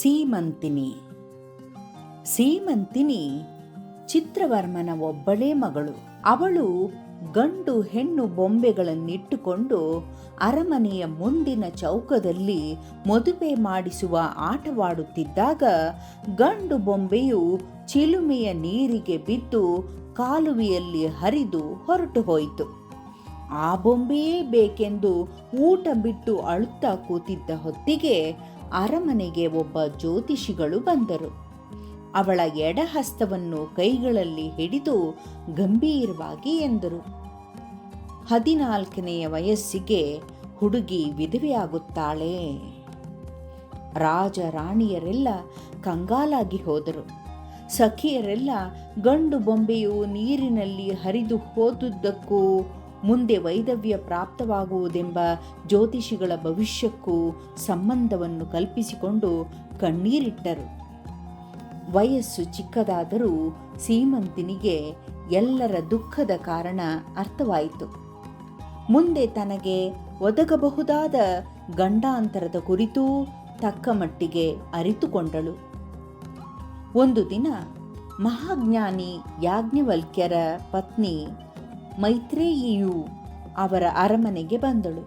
ಸೀಮಂತಿನಿ. ಸೀಮಂತಿನಿ ಚಿತ್ರವರ್ಮನ ಒಬ್ಬಳೇ ಮಗಳು. ಅವಳು ಗಂಡು ಹೆಣ್ಣು ಬೊಂಬೆಗಳನ್ನಿಟ್ಟುಕೊಂಡು ಅರಮನೆಯ ಮುಂದಿನ ಚೌಕದಲ್ಲಿ ಮದುವೆ ಮಾಡಿಸುವ ಆಟವಾಡುತ್ತಿದ್ದಾಗ ಗಂಡು ಬೊಂಬೆಯು ಚಿಲುಮೆಯ ನೀರಿಗೆ ಬಿದ್ದು ಕಾಲುವೆಯಲ್ಲಿ ಹರಿದು ಹೊರಟು ಹೋಯಿತು. ಆ ಬೊಂಬೆಯೇ ಬೇಕೆಂದು ಊಟ ಬಿಟ್ಟು ಅಳುತ್ತಾ ಕೂತಿದ್ದ ಹೊತ್ತಿಗೆ ಅರಮನೆಗೆ ಒಬ್ಬ ಜ್ಯೋತಿಷಿಗಳು ಬಂದರು. ಅವಳ ಎಡಹಸ್ತವನ್ನು ಕೈಗಳಲ್ಲಿ ಹಿಡಿದು ಗಂಭೀರವಾಗಿ ಎಂದರು. ಹದಿನಾಲ್ಕನೆಯ ವಯಸ್ಸಿಗೆ ಹುಡುಗಿ ವಿಧವೆಯಾಗುತ್ತಾಳೆ. ರಾಜ ರಾಣಿಯರೆಲ್ಲ ಕಂಗಾಲಾಗಿ ಹೋದರು. ಸಖಿಯರೆಲ್ಲ ಗಂಡು ಬೊಂಬೆಯು ನೀರಿನಲ್ಲಿ ಹರಿದು ಹೋದುದಕ್ಕೂ ಮುಂದೆ ವೈದವ್ಯ ಪ್ರಾಪ್ತವಾಗುವುದೆಂಬ ಜ್ಯೋತಿಷಿಗಳ ಭವಿಷ್ಯಕ್ಕೂ ಸಂಬಂಧವನ್ನು ಕಲ್ಪಿಸಿಕೊಂಡು ಕಣ್ಣೀರಿಟ್ಟರು. ವಯಸ್ಸು ಚಿಕ್ಕದಾದರೂ ಸೀಮಂತಿನಿಗೆ ಎಲ್ಲರ ದುಃಖದ ಕಾರಣ ಅರ್ಥವಾಯಿತು. ಮುಂದೆ ತನಗೆ ಒದಗಬಹುದಾದ ಗಂಡಾಂತರದ ಕುರಿತೂ ತಕ್ಕ ಮಟ್ಟಿಗೆ ಅರಿತುಕೊಂಡಳು. ಒಂದು ದಿನ ಮಹಾಜ್ಞಾನಿ ಯಾಜ್ಞವಲ್ಕ್ಯರ ಪತ್ನಿ ಮೈತ್ರೇಯಿಯು ಅವರ ಅರಮನೆಗೆ ಬಂದಳು.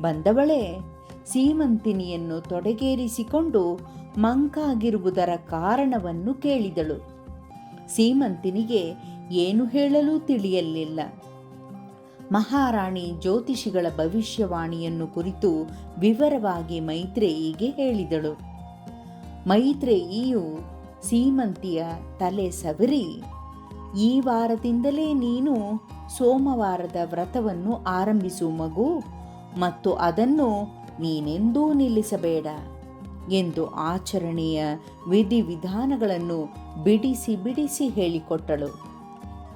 ಬಂದವಳೇ ಸೀಮಂತಿನಿಯನ್ನು ತೊಡಗೇರಿಸಿಕೊಂಡು ಮಂಕಾಗಿರುವುದರ ಕಾರಣವನ್ನು ಕೇಳಿದಳು. ಸೀಮಂತಿನಿಗೆ ಏನು ಹೇಳಲೂ ತಿಳಿಯಲಿಲ್ಲ. ಮಹಾರಾಣಿ ಜ್ಯೋತಿಷಿಗಳ ಭವಿಷ್ಯವಾಣಿಯನ್ನು ಕುರಿತು ವಿವರವಾಗಿ ಮೈತ್ರೇಯಿಗೆ ಹೇಳಿದಳು. ಮೈತ್ರೇಯಿಯು ಸೀಮಂತಿಯ ತಲೆ ಸವರಿ, ಈ ವಾರದಿಂದಲೇ ನೀನು ಸೋಮವಾರದ ವ್ರತವನ್ನು ಆರಂಭಿಸು ಮಗು, ಮತ್ತು ಅದನ್ನು ನೀನೆಂದೂ ನಿಲ್ಲಿಸಬೇಡ ಎಂದು ಆಚರಣೆಯ ವಿಧಿವಿಧಾನಗಳನ್ನು ಬಿಡಿಸಿ ಬಿಡಿಸಿ ಹೇಳಿಕೊಟ್ಟಳು.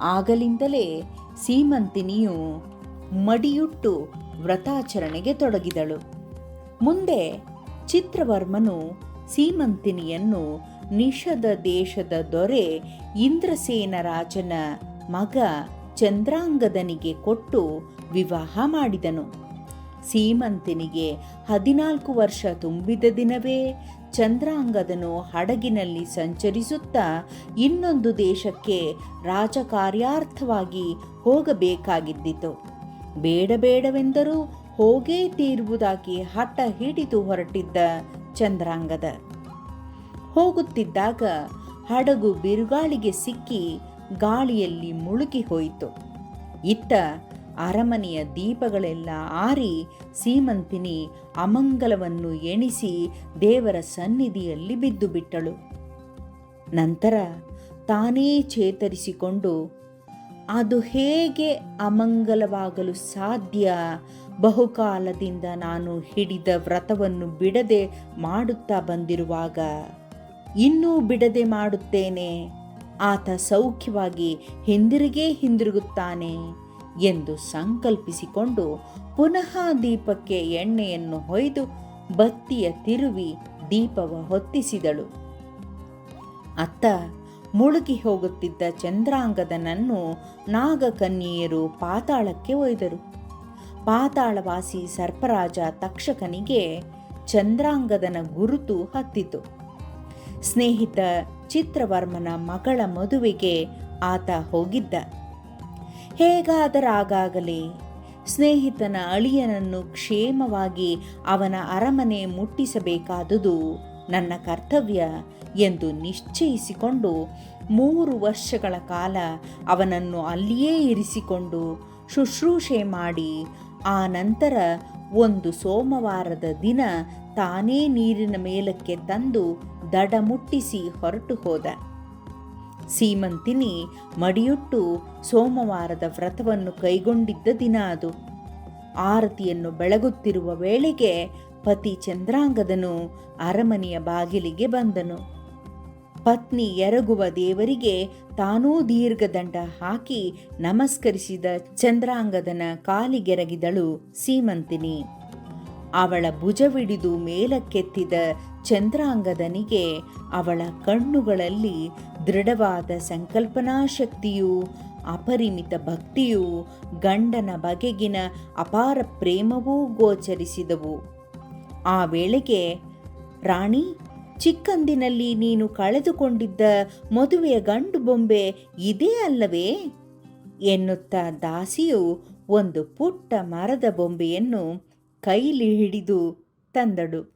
ಆಗಲಿಂದಲೇ ಸೀಮಂತಿನಿಯು ಮಡಿಯುಟ್ಟು ವ್ರತಾಚರಣೆಗೆ ತೊಡಗಿದಳು. ಮುಂದೆ ಚಿತ್ರವರ್ಮನು ಸೀಮಂತಿನಿಯನ್ನು ನಿಷದ ದೇಶದ ದೊರೆ ಇಂದ್ರಸೇನ ರಾಜನ ಮಗ ಚಂದ್ರಾಂಗದನಿಗೆ ಕೊಟ್ಟು ವಿವಾಹ ಮಾಡಿದನು. ಸೀಮಂತನಿಗೆ ಹದಿನಾಲ್ಕು ವರ್ಷ ತುಂಬಿದ ದಿನವೇ ಚಂದ್ರಾಂಗದನು ಹಡಗಿನಲ್ಲಿ ಸಂಚರಿಸುತ್ತಾ ಇನ್ನೊಂದು ದೇಶಕ್ಕೆ ರಾಜಕಾರ್ಯಾರ್ಥವಾಗಿ ಹೋಗಬೇಕಾಗಿದ್ದಿತು. ಬೇಡ ಬೇಡವೆಂದರೂ ಹೋಗೇ ತೀರುವುದಾಗಿ ಹಠ ಹಿಡಿದು ಹೊರಟಿದ್ದ ಚಂದ್ರಾಂಗದ. ಹೋಗುತ್ತಿದ್ದಾಗ ಹಡಗು ಬಿರುಗಾಳಿಗೆ ಸಿಕ್ಕಿ ಗಾಳಿಯಲ್ಲಿ ಮುಳುಗಿ ಹೋಯಿತು. ಇತ್ತ ಅರಮನೆಯ ದೀಪಗಳೆಲ್ಲ ಆರಿ ಸೀಮಂತಿನಿ ಅಮಂಗಲವನ್ನು ಎಣಿಸಿ ದೇವರ ಸನ್ನಿಧಿಯಲ್ಲಿ ಬಿದ್ದು ಬಿಟ್ಟಳು ನಂತರ ತಾನೇ ಚೇತರಿಸಿಕೊಂಡು, ಅದು ಹೇಗೆ ಅಮಂಗಲವಾಗಲು ಸಾಧ್ಯ? ಬಹುಕಾಲದಿಂದ ನಾನು ಹಿಡಿದ ವ್ರತವನ್ನು ಬಿಡದೆ ಮಾಡುತ್ತಾ ಬಂದಿರುವಾಗ ಇನ್ನೂ ಬಿಡದೆ ಮಾಡುತ್ತೇನೆ. ಆತ ಸೌಖ್ಯವಾಗಿ ಹಿಂದಿರುಗೇ ಹಿಂದಿರುಗುತ್ತಾನೆ ಎಂದು ಸಂಕಲ್ಪಿಸಿಕೊಂಡು ಪುನಃ ದೀಪಕ್ಕೆ ಎಣ್ಣೆಯನ್ನು ಹೊಯ್ದು ಬತ್ತಿಯ ತಿರುವಿ ದೀಪವ ಹೊತ್ತಿಸಿದಳು. ಅತ್ತ ಮುಳುಗಿ ಹೋಗುತ್ತಿದ್ದ ಚಂದ್ರಾಂಗದನನ್ನು ನಾಗಕನ್ಯೆಯರು ಪಾತಾಳಕ್ಕೆ ಒಯ್ದರು. ಪಾತಾಳವಾಸಿ ಸರ್ಪರಾಜ ತಕ್ಷಕನಿಗೆ ಚಂದ್ರಾಂಗದನ ಗುರುತು ಹತ್ತಿತು. ಸ್ನೇಹಿತ ಚಿತ್ರವರ್ಮನ ಮಗಳ ಮದುವೆಗೆ ಆತ ಹೋಗಿದ್ದ. ಹೇಗಾದರಾಗಲಿ ಸ್ನೇಹಿತನ ಅಳಿಯನನ್ನು ಕ್ಷೇಮವಾಗಿ ಅವನ ಅರಮನೆ ಮುಟ್ಟಿಸಬೇಕಾದುದು ನನ್ನ ಕರ್ತವ್ಯ ಎಂದು ನಿಶ್ಚಯಿಸಿಕೊಂಡು ಮೂರು ವರ್ಷಗಳ ಕಾಲ ಅವನನ್ನು ಅಲ್ಲಿಯೇ ಇರಿಸಿಕೊಂಡು ಶುಶ್ರೂಷೆ ಮಾಡಿ ಆ ನಂತರ ಒಂದು ಸೋಮವಾರದ ದಿನ ತಾನೇ ನೀರಿನ ಮೇಲಕ್ಕೆ ತಂದು ದಡ ಮುಟ್ಟಿಸಿ ಹೊರಟು ಹೋದ. ಸೀಮಂತಿನಿ ಮಡಿಯುಟ್ಟು ಸೋಮವಾರದ ವ್ರತವನ್ನು ಕೈಗೊಂಡಿದ್ದ ದಿನ ಅದು. ಆರತಿಯನ್ನು ಬೆಳಗುತ್ತಿರುವ ವೇಳೆಗೆ ಪತಿ ಚಂದ್ರಾಂಗದನು ಅರಮನೆಯ ಬಾಗಿಲಿಗೆ ಬಂದನು. ಪತ್ನಿ ಎರಗುವ ದೇವರಿಗೆ ತಾನೂ ದೀರ್ಘದಂಡ ಹಾಕಿ ನಮಸ್ಕರಿಸಿದ ಚಂದ್ರಾಂಗದನ ಕಾಲಿಗೆರಗಿದಳು ಸೀಮಂತಿನಿ. ಅವಳ ಭುಜವಿಡಿದು ಮೇಲಕ್ಕೆತ್ತಿದ ಚಂದ್ರಾಂಗದನಿಗೆ ಅವಳ ಕಣ್ಣುಗಳಲ್ಲಿ ದೃಢವಾದ ಸಂಕಲ್ಪನಾ ಶಕ್ತಿಯೂ ಅಪರಿಮಿತ ಭಕ್ತಿಯೂ, ಗಂಡನ ಬಗೆಗಿನ ಅಪಾರ ಪ್ರೇಮವೂ ಗೋಚರಿಸಿದವು. ಆ ವೇಳೆಗೆ ರಾಣಿ ಚಿಕ್ಕಂದಿನಲ್ಲಿ ನೀನು ಕಳೆದುಕೊಂಡಿದ್ದ ಮದುವೆಯ ಗಂಡು ಬೊಂಬೆ ಇದೇ ಅಲ್ಲವೇ? ಎನ್ನುತ್ತಾ ದಾಸಿಯು ಒಂದು ಪುಟ್ಟ ಮರದ ಬೊಂಬೆಯನ್ನು ಕೈಲಿ ಹಿಡಿದು ತಂದಳು.